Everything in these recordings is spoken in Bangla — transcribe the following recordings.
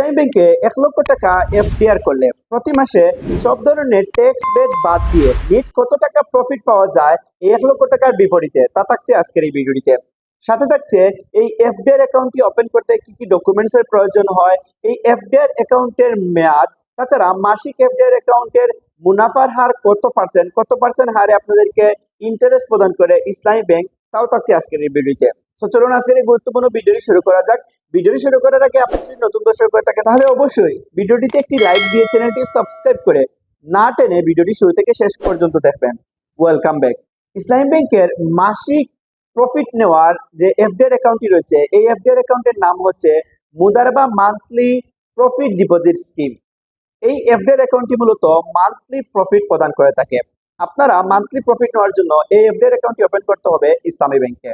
ইসলামী ব্যাংকে এক লক্ষ টাকা এফডিআর করলে প্রতি মাসে সব ধরনের ট্যাক্স বেড বাদ দিয়ে নিট কত টাকা প্রফিট পাওয়া যায় এই এক লক্ষ টাকার বিপরীতে? তা থাকছে আজকের এই ভিডিওটিতে। সাথে থাকছে এই এফডিআর অ্যাকাউন্টটি ওপেন করতে কি কি ডকুমেন্টস এর প্রয়োজন হয়, এই এফডিআর অ্যাকাউন্টের মেয়াদ, তাছাড়া মাসিক এফডিআর অ্যাকাউন্টের মুনাফার হার কত পার্সেন্ট কত পার্সেন্ট হারে আপনাদেরকে ইন্টারেস্ট প্রদান করে ইসলামী ব্যাংক তাও থাকছে আজকের এই ভিডিওতে চলুন আজকের এই গুরুত্বপূর্ণ ভিডিওটি শুরু করা যাক। ভিডিওটি শুরু করার আগে আপনি যদি নতুন দর্শক হয়ে থাকে তাহলে অবশ্যই ভিডিওটিতে একটি লাইক দিয়ে চ্যানেলটি সাবস্ক্রাইব করে না টেনে ভিডিওটি শুরু থেকে শেষ পর্যন্ত দেখবেন। ওয়েলকাম ব্যাক ইসলামী ব্যাংকের মাসিক প্রফিট নেওয়ার যে এফডিআর অ্যাকাউন্টটি রয়েছে, এই এফডিআর অ্যাকাউন্টের নাম হচ্ছে মুদারবা মান্থলি প্রফিট ডিপোজিট স্কিম এই এফডিআর অ্যাকাউন্টটি মূলত মান্থলি প্রফিট প্রদান করে থাকে। আপনারা মান্থলি প্রফিট নেওয়ার জন্য এই এফডিআর অ্যাকাউন্টটি ওপেন করতে হবে ইসলামী ব্যাংকে।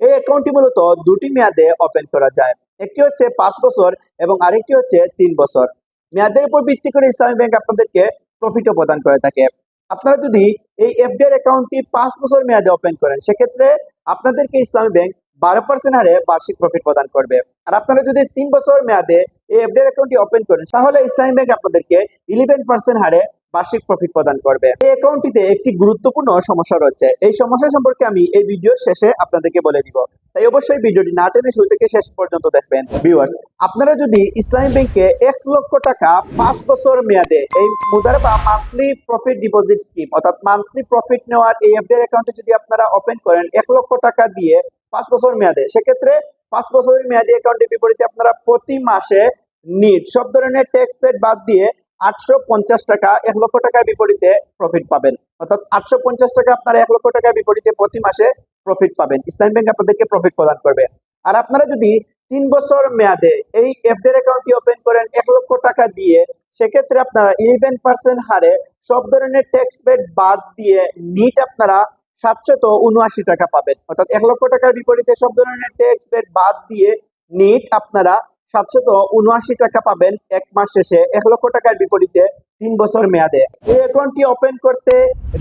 এই অ্যাকাউন্টটি মূলত দুটি মেয়াদে ওপেন করা যায়। একটি হচ্ছে পাঁচ বছর এবং আরেকটি হচ্ছে তিন বছর। মেয়াদের উপর ভিত্তি করে ইসলামী ব্যাংক আপনাদেরকে প্রফিটও প্রদান করে থাকে। আপনারা যদি এই এফডিআর অ্যাকাউন্টটি পাঁচ বছর মেয়াদে ওপেন করেন, সেক্ষেত্রে আপনাদেরকে ইসলামী ব্যাংক বারো পার্সেন্ট হারে বার্ষিক প্রফিট প্রদান করবে। আর আপনারা যদি তিন বছর মেয়াদে এই এফডিআর অ্যাকাউন্টটি ওপেন করেন, তাহলে ইসলামী ব্যাংক আপনাদেরকে ইলেভেন পার্সেন্ট হারে বার্ষিক প্রফিট প্রদান করবে। এই অ্যাকাউন্টটিতে একটি গুরুত্বপূর্ণ সমস্যা রয়েছে। এই সমস্যা সম্পর্কে আমি এই ভিডিওর শেষে আপনাদেরকে বলে দিব। তাই অবশ্যই ভিডিওটি না টেনে শুরু থেকে শেষ পর্যন্ত দেখবেন। ভিউয়ার্স আপনারা যদি ইসলামী ব্যাংকে এক লক্ষ টাকা পাঁচ বছর মেয়াদে এই মুদার বা মান্থলি প্রফিট ডিপোজিট স্কিম অর্থাৎ মান্থলি প্রফিট নেওয়ার এই এফডিআর অ্যাকাউন্টে যদি আপনারা ওপেন করেন, এক লক্ষ টাকা দিয়ে পাঁচ বছর মেয়াদে, সেক্ষেত্রে পাঁচ বছরের মেয়াদি অ্যাকাউন্টের বিপরীতে আপনারা প্রতি মাসে নিট সব ধরনের ট্যাক্স পেড বাদ দিয়ে আটশো পঞ্চাশ টাকা, এক লক্ষ টাকার বিপরীতে প্রফিট পাবেন। অর্থাৎ আটশো পঞ্চাশ টাকা আপনারা এক লক্ষ টাকার বিপরীতে প্রতি মাসে প্রফিট পাবেন। ইসলাম ব্যাংক আপনাদেরকে প্রফিট প্রদান করবে। আর আপনারা যদি তিন বছর মেয়াদে এই এফডিআর অ্যাকাউন্টটি ওপেন করেন, এক লক্ষ টাকা দিয়ে, সেক্ষেত্রে আপনারা ইলেভেন পার্সেন্ট হারে সব ধরনের ট্যাক্স পেড বাদ দিয়ে নিট আপনারা সাতশত উনআশি টাকা পাবেন। অর্থাৎ এক লক্ষ টাকার বিপরীতে সব ধরনের ট্যাক্স পেড বাদ দিয়ে নিট আপনারা সাতশত উনআশি টাকা পাবেন এক মাস শেষে, এক লক্ষ টাকার বিপরীতে তিন বছর মেয়াদে। এই অ্যাকাউন্টটি ওপেন করতে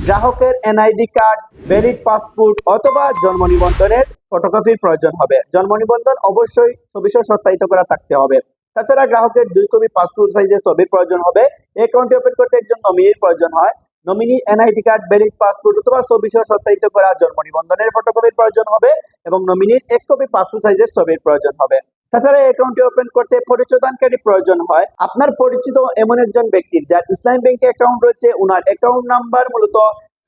গ্রাহকের এনআইডি কার্ড ভ্যালিড পাসপোর্ট অথবা জন্ম নিবন্ধনের ফটোকপির প্রয়োজন হবে। জন্ম নিবন্ধন অবশ্যই সবিশেষ সত্যায়িত করা থাকতে হবে। তাছাড়া গ্রাহকের দুই কপি পাসপোর্ট সাইজের ছবির প্রয়োজন হবে। অ্যাকাউন্টটি ওপেন করতে একজন নমিনির প্রয়োজন হয়। Nominee NID card valid passport অথবা ছবিসহ সত্যায়িত করা জন্ম নিবন্ধনের ফটোকপির প্রয়োজন হবে এবং নমিনির এক কপি পাসপোর্ট সাইজের ছবির প্রয়োজন হবে। তাছাড়া অ্যাকাউন্টটি ওপেন করতে পরিচয়দানকারী প্রয়োজন হয়। আপনার পরিচিত এমন একজন ব্যক্তির যার ইসলাম ব্যাংকে অ্যাকাউন্ট রয়েছে ওনার অ্যাকাউন্ট নাম্বার মূলত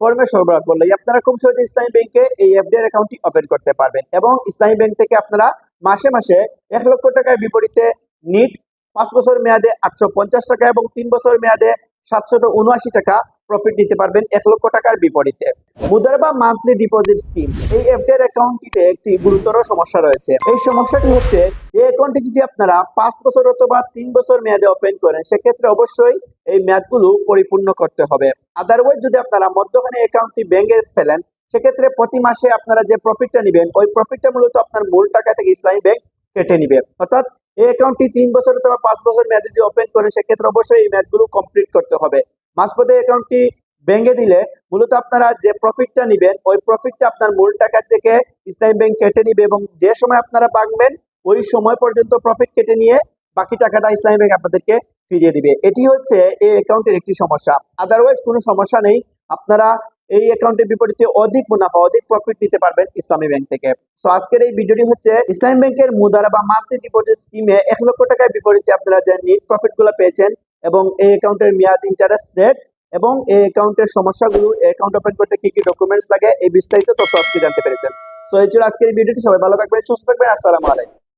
ফর্মে সরবরাহ করলে আপনারা খুব সহজে ইসলামী ব্যাংকে এই এফডিআর অ্যাকাউন্টটি ওপেন করতে পারবেন এবং ইসলামী ব্যাংক থেকে আপনারা মাসে মাসে এক লক্ষ টাকার বিপরীতে নিট পাঁচ বছর মেয়াদে আটশো পঞ্চাশ টাকা এবং তিন বছর মেয়াদে সাতশত উনআশি টাকা প্রফিট নিতে পারবেন এক লক্ষ টাকার বিপরীতে। মুদারবা মান্থলি ডিপোজিট স্কিম এই এফডিআর অ্যাকাউন্টটিতে একটি গুরুতর সমস্যা রয়েছে। এই সমস্যাটি হচ্ছে, এই অ্যাকাউন্টটি যদি আপনারা পাঁচ বছর অথবা তিন বছর মেয়াদে ওপেন করেন, সেক্ষেত্রে অবশ্যই এই মেয়াদগুলো পরিপূর্ণ করতে হবে। আদারওয়াইজ যদি আপনারা মধ্যখানে অ্যাকাউন্টটি ভেঙে ফেলেন, সেক্ষেত্রে প্রতি মাসে আপনারা যে প্রফিটটা নেবেন, ওই প্রফিটটা মূলত আপনার মূল টাকা থেকে ইসলামী ব্যাংক কেটে নিবে। অর্থাৎ এই অ্যাকাউন্টটি তিন বছর অথবা পাঁচ বছর মেয়াদে যদি ওপেন করেন সেক্ষেত্রে অবশ্যই এই মেয়াদগুলো কমপ্লিট করতে হবে। মাঝপথে অ্যাকাউন্টটি ভেঙে দিলে মূলত আপনারা যে প্রফিটটা নেবেন, ওই প্রফিটটা আপনার মূল টাকা থেকে ইসলামী ব্যাংক কেটে নিবে এবং যে সময় আপনারা ভাঙবেন, ওই সময় পর্যন্ত প্রফিট কেটে নিয়ে বাকি টাকাটা ইসলামী ব্যাংক আপনাদেরকে ফিরিয়ে দিবে। এটি হচ্ছে এই অ্যাকাউন্টের একটি সমস্যা। আদারওয়াইজ কোনো সমস্যা নেই। আপনারা এই অ্যাকাউন্টের বিপরীতে অধিক মুনাফা, অধিক প্রফিট নিতে পারবেন ইসলামী ব্যাংক থেকে। সো আজকের এই ভিডিওটি হচ্ছে ইসলামী ব্যাংকের মুদারা বা মান্থলি ডিপোজিট স্কিমে এক লক্ষ টাকার বিপরীতে আপনারা যে নিট প্রফিটগুলো পেয়েছেন এবং এই অ্যাকাউন্টের মেয়াদ ইন্টারেস্ট রেট এবং এই অ্যাকাউন্টের সমস্যাগুলো অ্যাকাউন্ট ওপেন করতে কি কি ডকুমেন্টস লাগে, এই বিস্তারিত তথ্য আজকে জানতে পেরেছেন। সো এই ছিল আজকের এই ভিডিওটি সবাই ভালো থাকবেন, সুস্থ থাকবেন। আসসালামু আলাইকুম।